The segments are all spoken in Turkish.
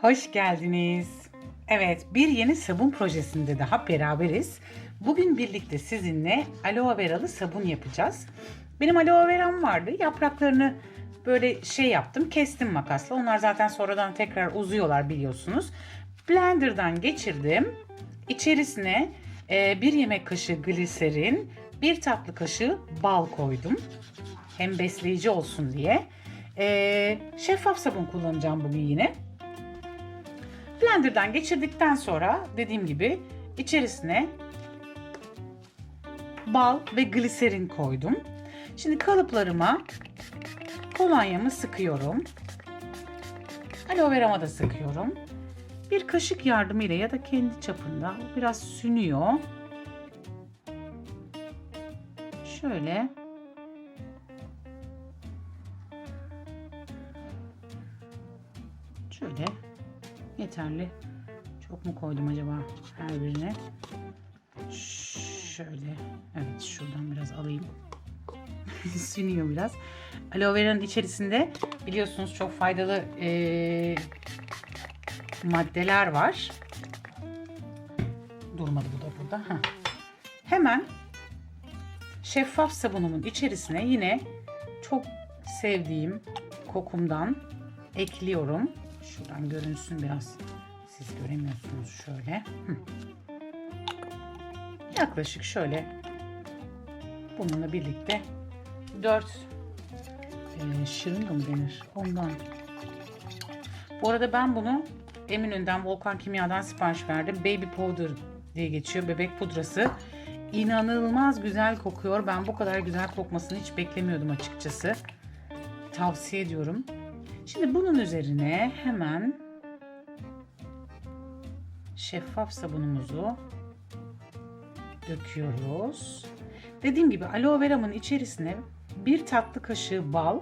Hoş geldiniz. Evet, bir yeni sabun projesinde daha beraberiz. Bugün birlikte sizinle aloe veralı sabun yapacağız. Benim aloe veram vardı. Yapraklarını böyle şey yaptım, kestim makasla. Onlar zaten sonradan tekrar uzuyorlar biliyorsunuz. Blender'dan geçirdim. İçerisine e, bir yemek kaşığı gliserin, bir tatlı kaşığı bal koydum. Hem besleyici olsun diye. E, şeffaf sabun kullanacağım bugün yine. Blender'dan geçirdikten sonra dediğim gibi içerisine bal ve gliserin koydum. Şimdi kalıplarıma kolonyamı sıkıyorum. Aloe verama da sıkıyorum. Bir kaşık yardımıyla ya da kendi çapında biraz sünüyor. Şöyle şöyle yeterli. Çok mu koydum acaba her birine? Şöyle. Evet şuradan biraz alayım. Sünüyor biraz. Aloe vera'nın içerisinde biliyorsunuz çok faydalı ee, maddeler var. Durmadı bu da burada. Heh. Hemen şeffaf sabunumun içerisine yine çok sevdiğim kokumdan ekliyorum. Şuradan görünsün biraz. Siz göremiyorsunuz şöyle. Hı. Yaklaşık şöyle bununla birlikte 4 e, şırınga mı denir? Ondan. Bu arada ben bunu Eminönü'nden Volkan Kimya'dan sipariş verdim. Baby powder diye geçiyor. Bebek pudrası. İnanılmaz güzel kokuyor. Ben bu kadar güzel kokmasını hiç beklemiyordum açıkçası. Tavsiye ediyorum. Şimdi bunun üzerine hemen şeffaf sabunumuzu döküyoruz. Dediğim gibi aloe veramın içerisine bir tatlı kaşığı bal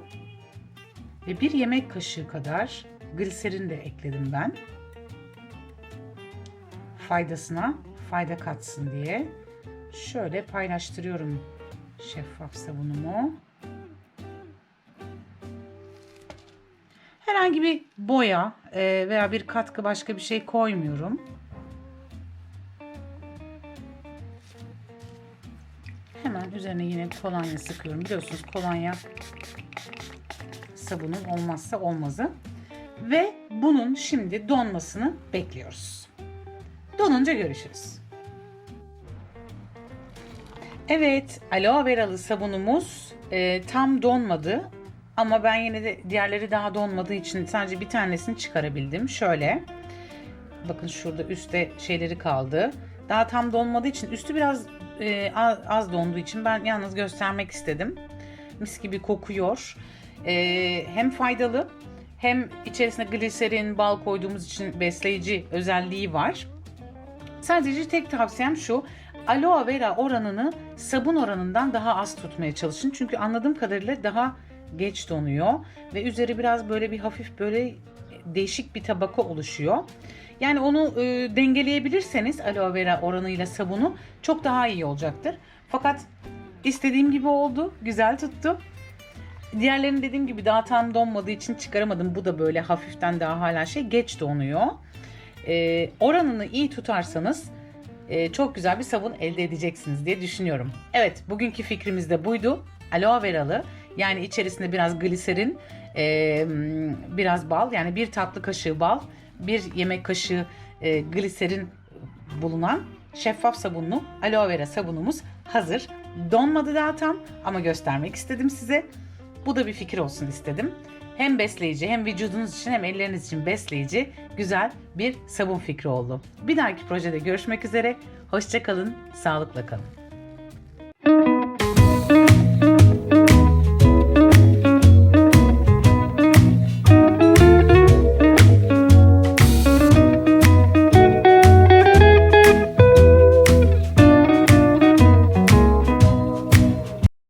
ve bir yemek kaşığı kadar gliserin de ekledim ben. Faydasına fayda katsın diye. Şöyle paylaştırıyorum şeffaf sabunumu. Herhangi bir boya e, veya bir katkı başka bir şey koymuyorum. Hemen üzerine yine kolonya sıkıyorum. Biliyorsunuz kolonya sabunun olmazsa olmazı. Ve bunun şimdi donmasını bekliyoruz. Donunca görüşürüz. Evet, aloe veralı sabunumuz e, tam donmadı. Ama ben yine de diğerleri daha donmadığı için sadece bir tanesini çıkarabildim. Şöyle. Bakın şurada üstte şeyleri kaldı. Daha tam donmadığı için üstü biraz e, az, az donduğu için ben yalnız göstermek istedim. Mis gibi kokuyor. E, hem faydalı hem içerisine gliserin, bal koyduğumuz için besleyici özelliği var. Sadece tek tavsiyem şu. Aloe vera oranını sabun oranından daha az tutmaya çalışın. Çünkü anladığım kadarıyla daha geç donuyor ve üzeri biraz böyle bir hafif böyle değişik bir tabaka oluşuyor. Yani onu e, dengeleyebilirseniz aloe vera oranıyla sabunu çok daha iyi olacaktır. Fakat istediğim gibi oldu. Güzel tuttu. Diğerlerini dediğim gibi daha tam donmadığı için çıkaramadım. Bu da böyle hafiften daha hala şey geç donuyor. E, oranını iyi tutarsanız e, çok güzel bir sabun elde edeceksiniz diye düşünüyorum. Evet bugünkü fikrimiz de buydu. Aloe veralı yani içerisinde biraz gliserin, e, biraz bal yani bir tatlı kaşığı bal, bir yemek kaşığı e, gliserin bulunan şeffaf sabunlu aloe vera sabunumuz hazır. Donmadı daha tam ama göstermek istedim size. Bu da bir fikir olsun istedim. Hem besleyici hem vücudunuz için hem elleriniz için besleyici güzel bir sabun fikri oldu. Bir dahaki projede görüşmek üzere. Hoşçakalın, sağlıkla kalın.